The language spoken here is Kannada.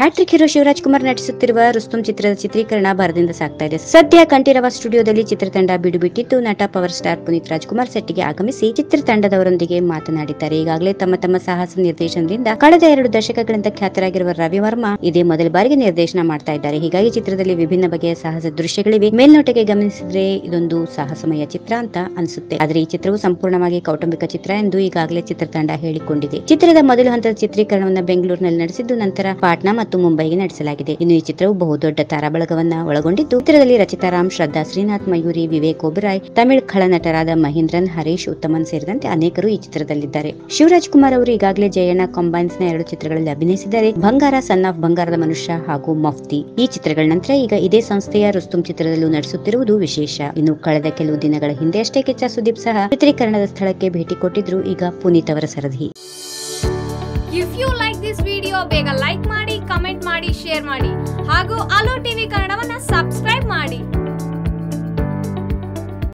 Hat trick hero Shivaraj Kumar ನಟಿಸುತ್ತಿರುವ Rustum ಚಿತ್ರದ ಚಿತ್ರೀಕರಣ ಭರದಿಂದ ಸಾಗ್ತಾ ಇದೆ. ಸದ್ಯ ಕಂಠೀರವ ಸ್ಟುಡಿಯೋದಲ್ಲಿ ಚಿತ್ರತಂಡ ಬಿಡುಬಿಟ್ಟಿದ್ದು ನಟ ಪವರ್ ಸ್ಟಾರ್ ಪುನೀತ್ ರಾಜ್ಕುಮಾರ್ ಸೆಟ್ಗೆ ಆಗಮಿಸಿ ಚಿತ್ರತಂಡದವರೊಂದಿಗೆ ಮಾತನಾಡಿದ್ದಾರೆ. ಈಗಾಗಲೇ ತಮ್ಮ ತಮ್ಮ ಸಾಹಸ ನಿರ್ದೇಶನದಿಂದ ಕಳೆದ ಎರಡು ದಶಕಗಳಿಂದ ಖ್ಯಾತರಾಗಿರುವ ರವಿ ವರ್ಮಾ ಇದೇ ಮೊದಲ ಬಾರಿಗೆ ನಿರ್ದೇಶನ ಮಾಡ್ತಾ ಇದ್ದಾರೆ. ಹೀಗಾಗಿ ಚಿತ್ರದಲ್ಲಿ ವಿಭಿನ್ನ ಬಗೆಯ ಸಾಹಸ ದೃಶ್ಯಗಳಿವೆ. ಮೇಲ್ನೋಟಕ್ಕೆ ಗಮನಿಸಿದ್ರೆ ಇದೊಂದು ಸಾಹಸಮಯ ಚಿತ್ರ ಅಂತ ಅನಿಸುತ್ತೆ. ಆದರೆ ಈ ಚಿತ್ರವು ಸಂಪೂರ್ಣವಾಗಿ ಕೌಟುಂಬಿಕ ಚಿತ್ರ ಎಂದು ಈಗಾಗಲೇ ಚಿತ್ರತಂಡ ಹೇಳಿಕೊಂಡಿದೆ. ಚಿತ್ರದ ಮೊದಲ ಹಂತದ ಚಿತ್ರೀಕರಣವನ್ನು ಬೆಂಗಳೂರಿನಲ್ಲಿ ನಡೆಸಿದ್ದು, ನಂತರ ಪಾಟ್ನಾ ಮುಂಬೈಗೆ ನಡೆಸಲಾಗಿದೆ. ಇನ್ನು ಈ ಚಿತ್ರವು ಬಹುದೊಡ್ಡ ತಾರಾಬಳಗವನ್ನ ಒಳಗೊಂಡಿದ್ದು, ಚಿತ್ರದಲ್ಲಿ ರಚಿತಾ ರಾಮ್ ಶ್ರದ್ಧಾ, ಶ್ರೀನಾಥ್ ಮಯೂರಿ, ವಿವೇಕ್ ಒಬರಾಯ್ ತಮಿಳ್ ಖಳನಟರಾದ ಮಹೇಂದ್ರನ್, ಹರೀಶ್ ಉತ್ತಮನ್ ಸೇರಿದಂತೆ ಅನೇಕರು ಈ ಚಿತ್ರದಲ್ಲಿದ್ದಾರೆ. ಶಿವರಾಜ್ ಕುಮಾರ್ ಅವರು ಈಗಾಗಲೇ ಜಯಣ್ಣ ಕಂಬೈನ್ಸ್ನ ಎರಡು ಚಿತ್ರಗಳಲ್ಲಿ ಅಭಿನಯಿಸಿದ್ದಾರೆ. ಬಂಗಾರ, ಸನ್ ಆಫ್ ಬಂಗಾರದ ಮನುಷ್ಯ ಹಾಗೂ ಮಫ್ತಿ. ಈ ಚಿತ್ರಗಳ ನಂತರ ಈಗ ಇದೇ ಸಂಸ್ಥೆಯ ರುಸ್ತುಂ ಚಿತ್ರದಲ್ಲೂ ನಡೆಸುತ್ತಿರುವುದು ವಿಶೇಷ. ಇನ್ನು ಕಳೆದ ಕೆಲವು ದಿನಗಳ ಹಿಂದೆಯಷ್ಟೇ ಕಿಚ್ಚ ಸುದೀಪ್ ಸಹ ಚಿತ್ರೀಕರಣದ ಸ್ಥಳಕ್ಕೆ ಭೇಟಿ ಕೊಟ್ಟಿದ್ರು ಈಗ ಪುನೀತ್ ಅವರ ಸರದಿ. If you like this video ಬೇಗ ಲೈಕ್ ಮಾಡಿ. ಶೇರ್ ಮಾಡಿ. ಹಾಗೂ ಅಲೋ ಟಿವಿ ಕನ್ನಡವನ್ನ ಸಬ್ಸ್ಕ್ರೈಬ್